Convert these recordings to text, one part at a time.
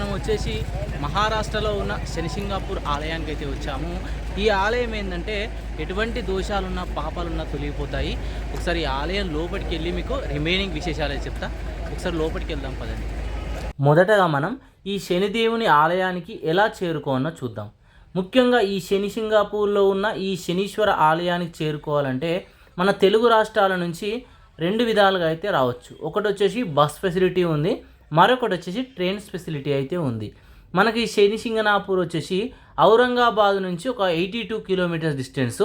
మనం వచ్చేసి మహారాష్ట్రలో ఉన్న శనిసింగాపూర్ ఆలయానికి అయితే వచ్చాము. ఈ ఆలయం ఏంటంటే ఎటువంటి దోషాలున్నా పాపాలున్నా తొలగిపోతాయి. ఒకసారి ఈ ఆలయం లోపలికి వెళ్ళి మీకు రిమైనింగ్ విశేషాలు చెప్తా. ఒకసారి లోపలికి వెళ్దాం పదండి. మొదటగా మనం ఈ శనిదేవుని ఆలయానికి ఎలా చేరుకోవాలో చూద్దాం. ముఖ్యంగా ఈ శని సింగాపూర్లో ఉన్న ఈ శనీశ్వర ఆలయానికి చేరుకోవాలంటే మన తెలుగు రాష్ట్రాల నుంచి రెండు విధాలుగా అయితే రావచ్చు. ఒకటి వచ్చేసి బస్ ఫెసిలిటీ ఉంది. మరొకటి వచ్చేసి ట్రైన్ ఫెసిలిటీ అయితే ఉంది. మనకి శని సింగనాపూర్ వచ్చేసి ఔరంగాబాద్ నుంచి ఒక ఎయిటీ టూ కిలోమీటర్స్ డిస్టెన్స్.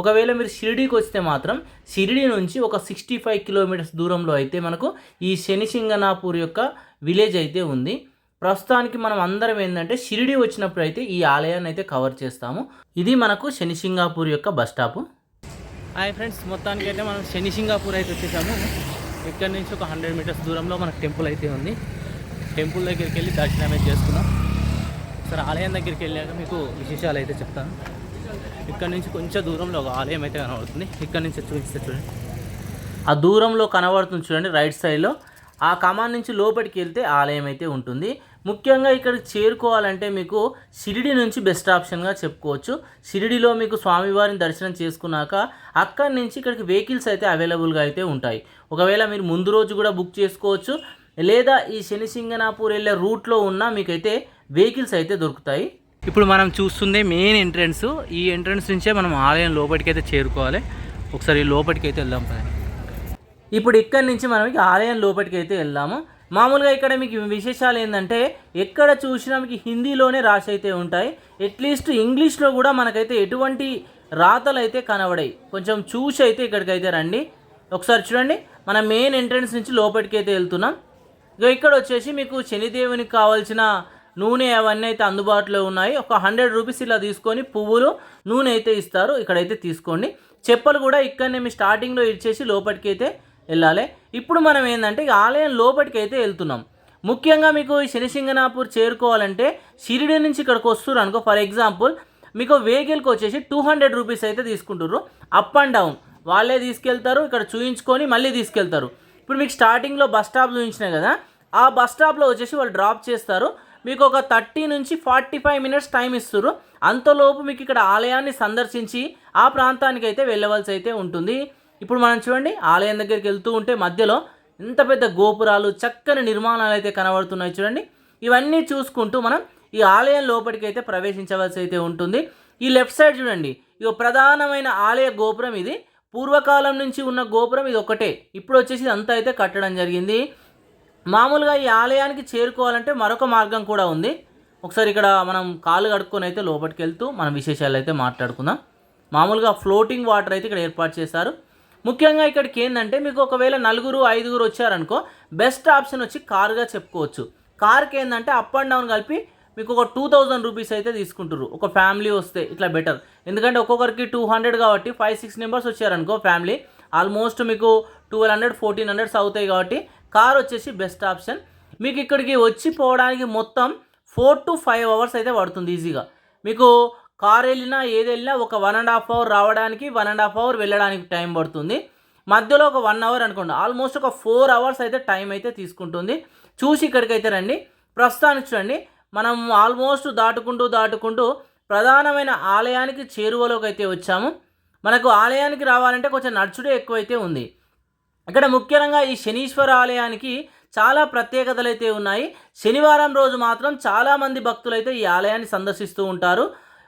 ఒకవేళ మీరు షిరిడీకి వస్తే మాత్రం షిరిడీ నుంచి ఒక సిక్స్టీ ఫైవ్ కిలోమీటర్స్ దూరంలో అయితే మనకు ఈ శని సింగనాపూర్ యొక్క విలేజ్ అయితే ఉంది. ప్రస్తుతానికి మనం అందరం ఏంటంటే షిరిడి వచ్చినప్పుడు అయితే ఈ ఆలయాన్ని అయితే కవర్ చేస్తాము. ఇది మనకు శని సింగాపూర్ యొక్క బస్ స్టాప్. హాయ్ ఫ్రెండ్స్ మొత్తానికి అయితే మనం శని సింగాపూర్ అయితే వచ్చేసాము. ఇక్కడ నుంచి ఒక హండ్రెడ్ మీటర్స్ దూరంలో మనకు టెంపుల్ అయితే ఉంది. టెంపుల్ దగ్గరికి వెళ్ళి దర్శనం అయితే చేసుకున్నాం. సరే ఆలయం దగ్గరికి వెళ్ళాక మీకు విశేషాలు అయితే చెప్తాను. ఇక్కడ నుంచి కొంచెం దూరంలో ఒక ఆలయం అయితే కనబడుతుంది. ఇక్కడ నుంచి చూపిస్తే చూడండి. ఆ దూరంలో కనబడుతుంది చూడండి రైట్ సైడ్లో ఆ కమాన్ నుంచి లోపలికి వెళ్తే ఆలయం అయితే ఉంటుంది. ముఖ్యంగా ఇక్కడికి చేరుకోవాలంటే మీకు షిరిడి నుంచి బెస్ట్ ఆప్షన్గా చెప్పుకోవచ్చు. షిరిడిలో మీకు స్వామివారిని దర్శనం చేసుకున్నాక అక్కడి నుంచి ఇక్కడికి వెహికల్స్ అయితే అవైలబుల్గా అయితే ఉంటాయి. ఒకవేళ మీరు ముందు రోజు కూడా బుక్ చేసుకోవచ్చు. లేదా ఈ శనిసింగనాపూర్ వెళ్ళే రూట్లో ఉన్న మీకైతే వెహికల్స్ అయితే దొరుకుతాయి. ఇప్పుడు మనం చూస్తుంది మెయిన్ ఎంట్రన్స్ ఈ ఎంట్రన్స్ నుంచే మనం ఆలయం లోపలికి అయితే చేరుకోవాలి. ఒకసారి లోపలికి అయితే వెళ్దాం పదండి. ఇప్పుడు ఇక్కడి నుంచి మనం ఆలయం లోపలికి అయితే వెళ్దాము. మామూలుగా ఇక్కడ మీకు విశేషాలు ఏంటంటే ఎక్కడ చూసినా మీకు హిందీలోనే రాసి అయితే ఉంటాయి. అట్లీస్ట్ ఇంగ్లీష్లో కూడా మనకైతే ఎటువంటి రాతలు అయితే కనబడాయి. కొంచెం చూసి అయితే ఇక్కడికైతే రండి. ఒకసారి చూడండి మన మెయిన్ ఎంట్రన్స్ నుంచి లోపలికి అయితే వెళ్తున్నాం. ఇక ఇక్కడ వచ్చేసి మీకు శనిదేవునికి కావాల్సిన నూనె అవన్నీ అయితే అందుబాటులో ఉన్నాయి. ఒక హండ్రెడ్ రూపీస్ ఇలా తీసుకొని పువ్వులు నూనె అయితే ఇస్తారు. ఇక్కడైతే తీసుకోండి. చెప్పలు కూడా ఇక్కడనే మీ స్టార్టింగ్లో ఇచ్చేసి లోపలికి అయితే వెళ్ళాలి. ఇప్పుడు మనం ఏంటంటే ఇక ఆలయం లోపలికి అయితే వెళ్తున్నాం. ముఖ్యంగా మీకు శనిసింగనాపూర్ చేరుకోవాలంటే షిరిడి నుంచి ఇక్కడికి వస్తున్నారు అనుకో. ఫర్ ఎగ్జాంపుల్ మీకు వెహికల్కి వచ్చేసి టూ హండ్రెడ్ రూపీస్ అయితే తీసుకుంటారు అప్ అండ్ డౌన్. వాళ్ళే తీసుకెళ్తారు ఇక్కడ చూయించుకొని మళ్ళీ తీసుకెళ్తారు. ఇప్పుడు మీకు స్టార్టింగ్లో బస్ స్టాప్ చూపించినా కదా ఆ బస్ స్టాప్లో వచ్చేసి వాళ్ళు డ్రాప్ చేస్తారు. మీకు ఒక థర్టీ నుంచి ఫార్టీ ఫైవ్ మినిట్స్ టైం ఇస్తారు అంతలోపు మీకు ఇక్కడ ఆలయాన్ని సందర్శించి ఆ ప్రాంతానికి అయితే వెళ్ళవలసి అయితే ఉంటుంది. ఇప్పుడు మనం చూడండి ఆలయం దగ్గరికి వెళ్తూ ఉంటే మధ్యలో ఎంత పెద్ద గోపురాలు చక్కని నిర్మాణాలు అయితే కనబడుతున్నాయి చూడండి. ఇవన్నీ చూసుకుంటూ మనం ఈ ఆలయం లోపలికి అయితే ప్రవేశించవలసి అయితే ఉంటుంది. ఈ లెఫ్ట్ సైడ్ చూడండి ఇక ప్రధానమైన ఆలయ గోపురం ఇది. పూర్వకాలం నుంచి ఉన్న గోపురం ఇది ఒకటే. ఇప్పుడు వచ్చేసి అంతా అయితే కట్టడం జరిగింది. మామూలుగా ఈ ఆలయానికి చేరుకోవాలంటే మరొక మార్గం కూడా ఉంది. ఒకసారి ఇక్కడ మనం కాలు కడుక్కొని అయితే లోపలికి వెళ్తూ మన విశేషాలు అయితే మాట్లాడుకుందాం. మామూలుగా ఫ్లోటింగ్ వాటర్ అయితే ఇక్కడ ఏర్పాటు చేశారు. ముఖ్యంగా ఇక్కడికి ఏంటంటే మీకు ఒకవేళ నలుగురు ఐదుగురు వచ్చారనుకో బెస్ట్ ఆప్షన్ వచ్చి కారుగా చెప్పుకోవచ్చు. కార్కి ఏంటంటే అప్ అండ్ డౌన్ కలిపి మీకు ఒక టూ థౌజండ్ రూపీస్ అయితే తీసుకుంటారు ఒక ఫ్యామిలీ వస్తే ఇట్లా బెటర్ ఎందుకంటే ఒక్కొక్కరికి టూ హండ్రెడ్ కాబట్టి ఫైవ్ సిక్స్ మెంబర్స్ వచ్చారనుకో ఫ్యామిలీ ఆల్మోస్ట్ మీకు ట్వెల్వ్ హండ్రెడ్ ఫోర్టీన్ హండ్రెడ్స్ అవుతాయి కాబట్టి కార్ వచ్చేసి బెస్ట్ ఆప్షన్ మీకు ఇక్కడికి వచ్చి పోవడానికి మొత్తం ఫోర్ టు ఫైవ్ అవర్స్ అయితే పడుతుంది ఈజీగా మీకు కార్ వెళ్ళినా ఏది వెళ్ళినా ఒక వన్ అండ్ హాఫ్ అవర్ రావడానికి వన్ అండ్ హాఫ్ అవర్ వెళ్ళడానికి టైం పడుతుంది. మధ్యలో ఒక వన్ అవర్ అనుకోండి. ఆల్మోస్ట్ ఒక ఫోర్ అవర్స్ అయితే టైం అయితే తీసుకుంటుంది. చూసి ఇక్కడికైతే రండి. ప్రస్తుతానికి చూడండి. మనం ఆల్మోస్ట్ దాటుకుంటూ దాటుకుంటూ ప్రధానమైన ఆలయానికి చేరువలోకి అయితే వచ్చాము. మనకు ఆలయానికి రావాలంటే కొంచెం నడుచుడే ఎక్కువైతే ఉంది. ఇక్కడ ముఖ్యంగా ఈ శనీశ్వర ఆలయానికి చాలా ప్రత్యేకతలు అయితే ఉన్నాయి. శనివారం రోజు మాత్రం చాలామంది భక్తులు అయితే ఈ ఆలయాన్ని సందర్శిస్తూ ఉంటారు.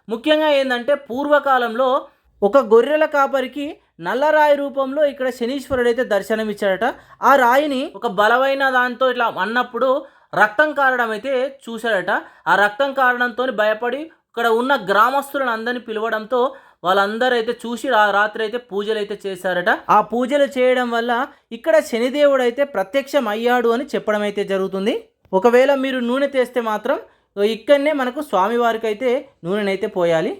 ముఖ్యంగా ఏంటంటే పూర్వకాలంలో ఒక గొర్రెల కాపరికి నల్లరాయి రూపంలో ఇక్కడ శనీశ్వరుడు అయితే దర్శనమిచ్చాడట. ఆ రాయిని ఒక బలమైన దాంతో ఇట్లా అన్నప్పుడు రక్తం కారడం అయితే చూశాడట. ఆ రక్తం కారడంతో భయపడి ఇక్కడ ఉన్న గ్రామస్తులను అందరిని పిలవడంతో వాళ్ళందరూ అయితే చూసి ఆ రాత్రి అయితే పూజలు అయితే చేశారట. ఆ పూజలు చేయడం వల్ల ఇక్కడ శనిదేవుడు అయితే ప్రత్యక్షం అయ్యాడు అని చెప్పడం అయితే జరుగుతుంది. ఒకవేళ మీరు నూనె తెస్తే మాత్రం ఇక్కడనే మనకు స్వామివారికి అయితే నూనెనైతే పోయాలి.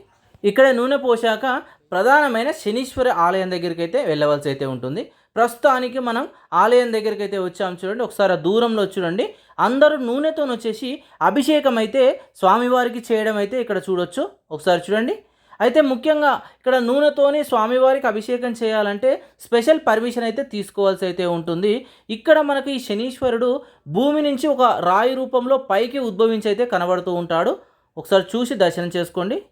ఇక్కడ నూనె పోశాక ప్రధానమైన శనీశ్వరి ఆలయం దగ్గరికి అయితే వెళ్ళవలసి అయితే ఉంటుంది. ప్రస్తుతానికి మనం ఆలయం దగ్గరికి అయితే వచ్చాం చూడండి. ఒకసారి ఆ దూరంలో చూడండి. అందరూ నూనెతో వచ్చేసి అభిషేకం అయితే స్వామివారికి చేయడం అయితే ఇక్కడ చూడొచ్చు. ఒకసారి చూడండి. అయితే ముఖ్యంగా ఇక్కడ నూనెతోని స్వామివారికి అభిషేకం చేయాలంటే స్పెషల్ పర్మిషన్ అయితే తీసుకోవాల్సి అయితే ఉంటుంది. ఇక్కడ మనకి ఈ శనీశ్వరుడు భూమి నుంచి ఒక రాయి రూపంలో పైకి ఉద్భవించి అయితే కనబడుతూ ఉంటాడు. ఒకసారి చూసి దర్శనం చేసుకోండి.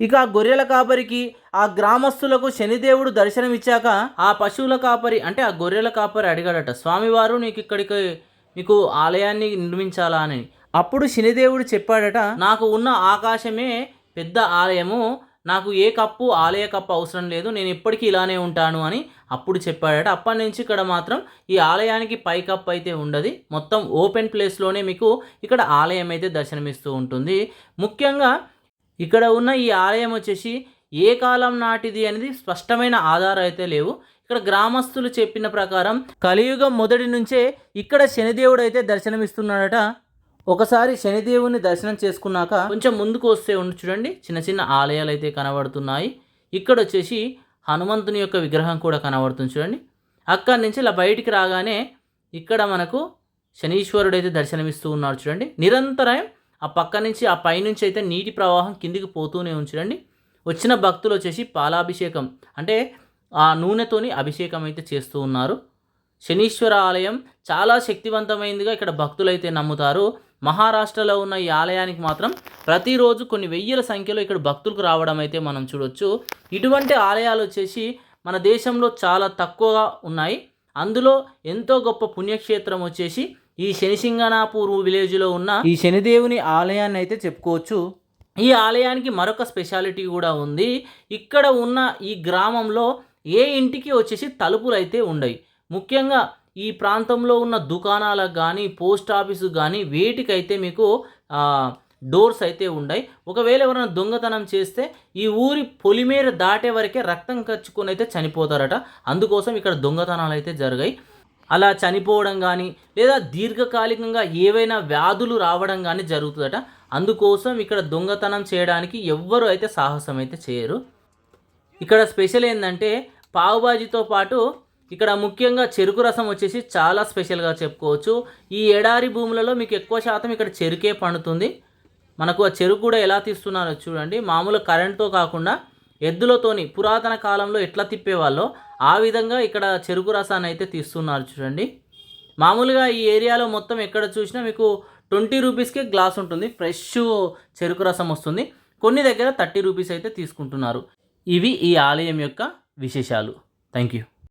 ఇక ఆ గొర్రెల కాపరికి ఆ గ్రామస్తులకు శనిదేవుడు దర్శనమిచ్చాక ఆ పశువుల కాపరి అంటే ఆ గొర్రెల కాపరి అడిగాడట స్వామివారు నీకు ఇక్కడికి మీకు ఆలయాన్ని నిర్మించాలా? అని. అప్పుడు శనిదేవుడు చెప్పాడట నాకు ఉన్న ఆకాశమే పెద్ద ఆలయము నాకు ఏ కప్పు ఆలయ కప్పు అవసరం లేదు నేను ఎప్పటికీ ఇలానే ఉంటాను అని అప్పుడు చెప్పాడట. అప్పటి నుంచి ఇక్కడ మాత్రం ఈ ఆలయానికి పై కప్పు అయితే ఉండదు. మొత్తం ఓపెన్ ప్లేస్లోనే మీకు ఇక్కడ ఆలయం అయితే దర్శనమిస్తూ ఉంటుంది. ముఖ్యంగా ఇక్కడ ఉన్న ఈ ఆలయం వచ్చేసి ఏ కాలం నాటిది అనేది స్పష్టమైన ఆధారం అయితే లేవు. ఇక్కడ గ్రామస్తులు చెప్పిన ప్రకారం కలియుగం మొదటి నుంచే ఇక్కడ శనిదేవుడు అయితే దర్శనమిస్తున్నాడట. ఒకసారి శనిదేవుని దర్శనం చేసుకున్నాక కొంచెం ముందుకు వస్తే ఉండి చూడండి. చిన్న చిన్న ఆలయాలు అయితే కనబడుతున్నాయి. ఇక్కడ వచ్చేసి హనుమంతుని యొక్క విగ్రహం కూడా కనబడుతుంది చూడండి. అక్కడి నుంచి ఇలా బయటికి రాగానే ఇక్కడ మనకు శనీశ్వరుడు అయితే దర్శనమిస్తూ ఉన్నాడు చూడండి. నిరంతరం ఆ పక్క నుంచి ఆ పైనుంచి అయితే నీటి ప్రవాహం కిందికి పోతూనే ఉంచండి వచ్చిన భక్తులు వచ్చేసి పాలాభిషేకం అంటే ఆ నూనెతోని అభిషేకం అయితే చేస్తూ ఉన్నారు. శనీశ్వర ఆలయం చాలా శక్తివంతమైందిగా ఇక్కడ భక్తులు అయితే నమ్ముతారు. మహారాష్ట్రలో ఉన్న ఈ ఆలయానికి మాత్రం ప్రతిరోజు కొన్ని వెయ్యిల సంఖ్యలో ఇక్కడ భక్తులకు రావడం అయితే మనం చూడొచ్చు. ఇటువంటి ఆలయాలు వచ్చేసి మన దేశంలో చాలా తక్కువగా ఉన్నాయి. అందులో ఎంతో గొప్ప పుణ్యక్షేత్రం వచ్చేసి ఈ శనిసింగనాపూర్ విలేజ్లో ఉన్న ఈ శనిదేవుని ఆలయాన్ని అయితే చెప్పుకోవచ్చు. ఈ ఆలయానికి మరొక స్పెషాలిటీ కూడా ఉంది. ఇక్కడ ఉన్న ఈ గ్రామంలో ఏ ఇంటికి వచ్చేసి తలుపులు అయితే ఉండవు ముఖ్యంగా ఈ ప్రాంతంలో ఉన్న దుకాణాలకు కానీ పోస్ట్ ఆఫీసు కానీ వేటికైతే మీకు డోర్స్ అయితే ఉన్నాయి ఒకవేళ ఎవరైనా దొంగతనం చేస్తే ఈ ఊరి పొలిమేర దాటే వరకే రక్తం ఖర్చుకొని అయితే చనిపోతారట. అందుకోసం ఇక్కడ దొంగతనాలు అయితే జరిగాయి. అలా చనిపోవడం కానీ లేదా దీర్ఘకాలికంగా ఏవైనా వ్యాధులు రావడం కానీ జరుగుతుందట. అందుకోసం ఇక్కడ దొంగతనం చేయడానికి ఎవ్వరు అయితే సాహసం అయితే చేయరు. ఇక్కడ స్పెషల్ ఏంటంటే పావుబాజీతో పాటు ఇక్కడ ముఖ్యంగా చెరుకు రసం వచ్చేసి చాలా స్పెషల్గా చెప్పుకోవచ్చు. ఈ ఎడారి భూములలో మీకు ఎక్కువ శాతం ఇక్కడ చెరుకే పండుతుంది. మనకు ఆ చెరుకు కూడా ఎలా తీస్తున్నారో చూడండి. మామూలు కరెంట్తో కాకుండా ఎద్దులతోని పురాతన కాలంలో ఎట్లా తిప్పేవాళ్ళో ఆ విధంగా ఇక్కడ చెరుకు రసాన్ని అయితే తీస్తున్నారు చూడండి. మామూలుగా ఈ ఏరియాలో మొత్తం ఎక్కడ చూసినా మీకు ట్వంటీ రూపీస్కే గ్లాస్ ఉంటుంది. ఫ్రెష్ చెరుకు రసం వస్తుంది. కొన్ని దగ్గర థర్టీ రూపీస్ అయితే తీసుకుంటున్నారు. ఇవి ఈ ఆలయం యొక్క విశేషాలు. Thank you